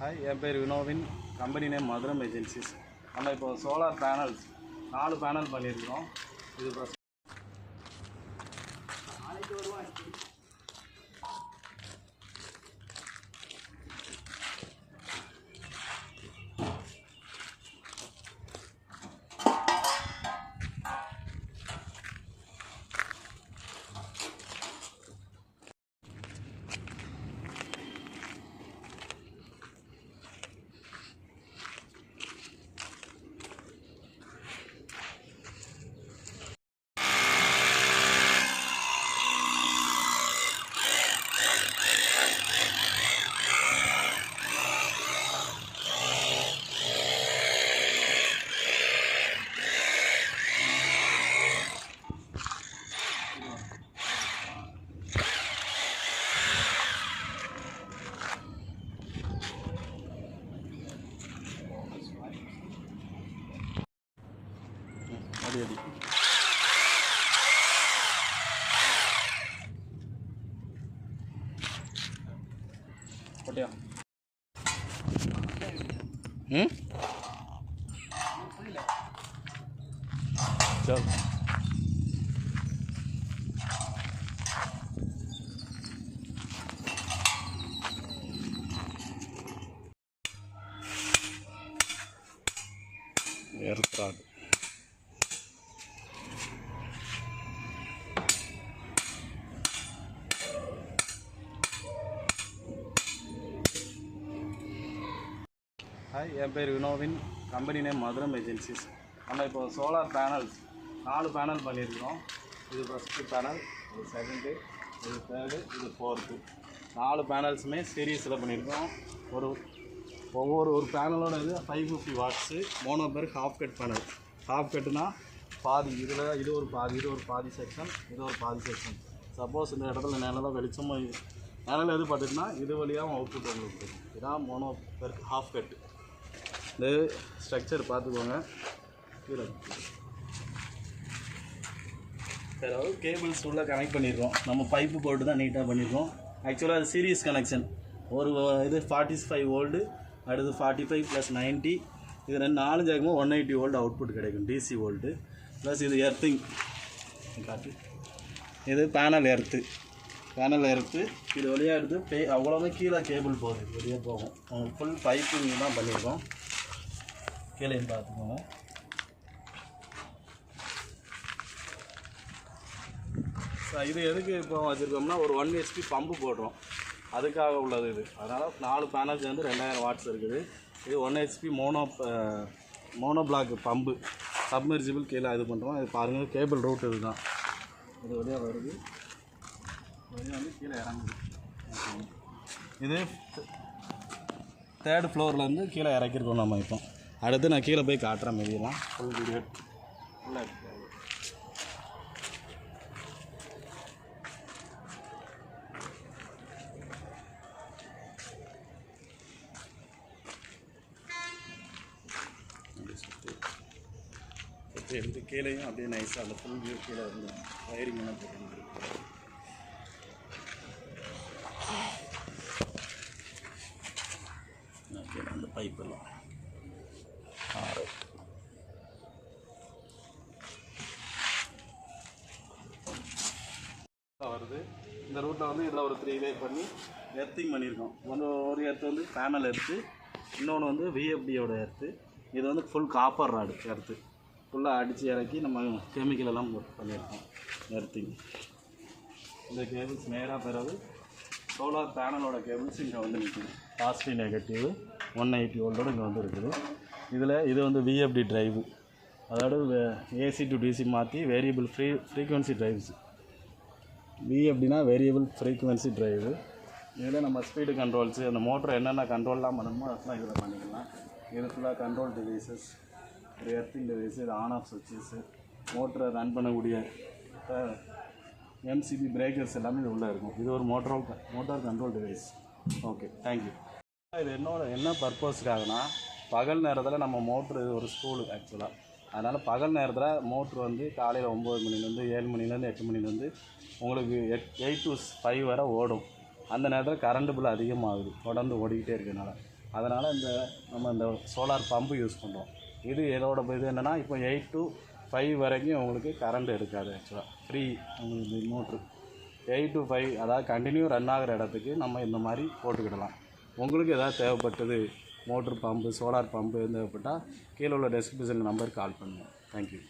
Hi என் பேர் Vinovin. Company name Madhuram agencies நம்ம இப்போ சோலார் பேனல்ஸ் நாலு பேனல் பண்ணியிருக்கிறோம். இது jadi. Kodeo hmm? चल Air ஹாய் என் பேர் Vinovin. Company name Madhuram agencies நம்ம இப்போ சோலார் பேனல்ஸ் நாலு பேனல் பண்ணியிருக்கிறோம். இது ஃபஸ்ட்டு பேனல் இது செகண்டு இது தேர்டு இது ஃபோர்த்து நாலு பேனல்ஸுமே சீரீஸில் பண்ணியிருக்கோம் ஒரு ஒவ்வொரு ஒரு பேனலோட இது five fifty watts mono PERC half cut panel half கட்டுனா பாதி இதில் இது ஒரு பாதி இது ஒரு பாதி செக்ஷன் இது ஒரு பாதி செக்ஷன் சப்போஸ் இந்த இடத்துல நிழலாக வெளிச்சமாக நிழல் எது பார்த்துட்டுனா இது வழியாகவும் அவுட்புட் உங்களுக்கு இதான் மோனோ பெர் ஹாஃப் கட்டு இந்த ஸ்ட்ரக்சர் பார்த்துக்கோங்க. கீழே. அதாவது கேபிள்ஸ் உள்ளே கனெக்ட் பண்ணியிருக்கோம் நம்ம பைப்பு போட்டு தான் நீட்டாக பண்ணியிருக்கோம் ஆக்சுவலாக அது சீரியஸ் கனெக்ஷன் ஒரு இது ஃபார்ட்டி ஃபைவ் ஓல்டு அடுத்து ஃபார்ட்டி ஃபைவ் ப்ளஸ் நைன்ட்டி இது ரெண்டு நாலு ஜாகமும் ஒன் எயிட்டி ஓல்டு அவுட்புட் கிடைக்கும். டிசி ஓல்டு ப்ளஸ் இது எர்த்திங் காட்டு. இது பேனல் எர்த்து பேனல் எர்த்து இது வழியாக எடுத்து பே அவ்வளோதான் கீழே கேபிள் போகுது. வெளியே போகும். ஃபுல் பைப்பிங் தான் பண்ணியிருக்கோம் கீழே பார்த்துக்கோங்க. இது எதுக்கு இப்போ வச்சுருக்கோம்னா ஒரு ஒன் ஹெச்பி பம்பு போடுறோம். அதுக்காக உள்ளது இது. அதனால் நாலு பேனல் சேர்ந்து ரெண்டாயிரம் வாட்ஸ் இருக்குது. இது one HP mono mono block pump submersible கீழே இது பண்ணுறோம் இது பாருங்கள் கேபிள் ரூட் இது தான் இது வழியாக வருது. வழியாக வந்து கீழே இறங்குது. இது தேர்ட் ஃப்ளோர்லேருந்து கீழே இறக்கிருக்கோம் நம்ம இப்போ. அடுத்து நான் கீழே போய் காட்டுறேன் மீதியெல்லாம் ஃபுல் வீடியோ ஃபுல்லாக எடுத்து கீழேயும் அப்படியே நைஸாக அந்த ஃபுல் வியூ கீழே வந்து வயரிங் எல்லாம் போட்டு ஓகே அந்த பைப் வருது. இந்த ரூட்டில் வந்து இதில் ஒரு த்ரீ வே பண்ணி எர்த்திங் பண்ணியிருக்கோம். ஒன்று ஒரு எர்த்து வந்து பேனல் எர்த்து இன்னொன்று வந்து விஎஃப்டியோட எர்த்து இது வந்து ஃபுல் காப்பர் ராடு எர்த்து ஃபுல்லாக அடித்து இறக்கி நம்ம கெமிக்கல் எல்லாம் பண்ணியிருக்கோம். எர்த்திங் இந்த கேபிள்ஸ் நேராக பிறகு சோலார் பேனலோட கேபிள்ஸ் இங்கே வந்து நிற்குது பாசிட்டிவ் நெகட்டிவ் ஒன் எயிட்டி ஓல்டோடு இங்கே வந்து இருக்குது. இதில் இது வந்து விஎஃப்டி ட்ரைவு அதாவது ஏசி டு டிசி மாற்றி variable free frequency drives V அப்படின்னா வேரியபிள் ஃப்ரீக்குவென்சி டிரைவு இதில் நம்ம ஸ்பீடு கண்ட்ரோல்ஸு அந்த மோட்டர் என்னென்ன கண்ட்ரோல்லாம் பண்ணணுமோ அதெல்லாம் இதில் பண்ணிக்கலாம். இது ஃபுல்லாக கண்ட்ரோல் டிவைசஸ் ஒரு எர்த்திங் டிவைஸு இது ஆன் ஆஃப் சுவிட்சஸ்ஸு மோட்டரை ரன் பண்ணக்கூடிய எம்சிபி பிரேக்கர்ஸ் எல்லாமே இது உள்ளே இருக்கும். இது ஒரு மோட்டரோ motor control device okay thank you இது என்னோட என்ன பர்பஸ்க்காகனா பகல் நேரத்தில் நம்ம மோட்ரு ஒரு ஸ்கூலு ஆக்சுவலாக அதனால் பகல் நேரத்தில் மோட்ரு வந்து காலையில் ஒம்பது மணிலேருந்து ஏழு மணிலேருந்து எட்டு மணிலேருந்து உங்களுக்கு எட் எயிட் டு ஃபைவ் வரை ஓடும். அந்த நேரத்தில் கரண்ட் பில் அதிகமாகுது. தொடர்ந்து ஓடிக்கிட்டே இருக்கனால அதனால் இந்த நம்ம இந்த சோலார் பம்பு யூஸ் பண்ணுறோம் இது இதோட இது என்னென்னா இப்போ எயிட் டு ஃபைவ் வரைக்கும் உங்களுக்கு கரண்ட் எடுக்காது ஆக்சுவலாக ஃப்ரீ உங்களுக்கு மோட்ரு. எயிட் டு ஃபைவ் அதாவது கண்டினியூ ரன் ஆகிற இடத்துக்கு நம்ம இந்த மாதிரி போட்டுக்கிடலாம். உங்களுக்கு எதாவது தேவைப்பட்டது மோட்ரு பம்பு சோலார் பம்பு தேவைப்பட்டால் கீழே உள்ள டெஸ்கிரிப்ஷன் நம்பருக்கு கால் பண்ணுங்கள் தேங்க்யூ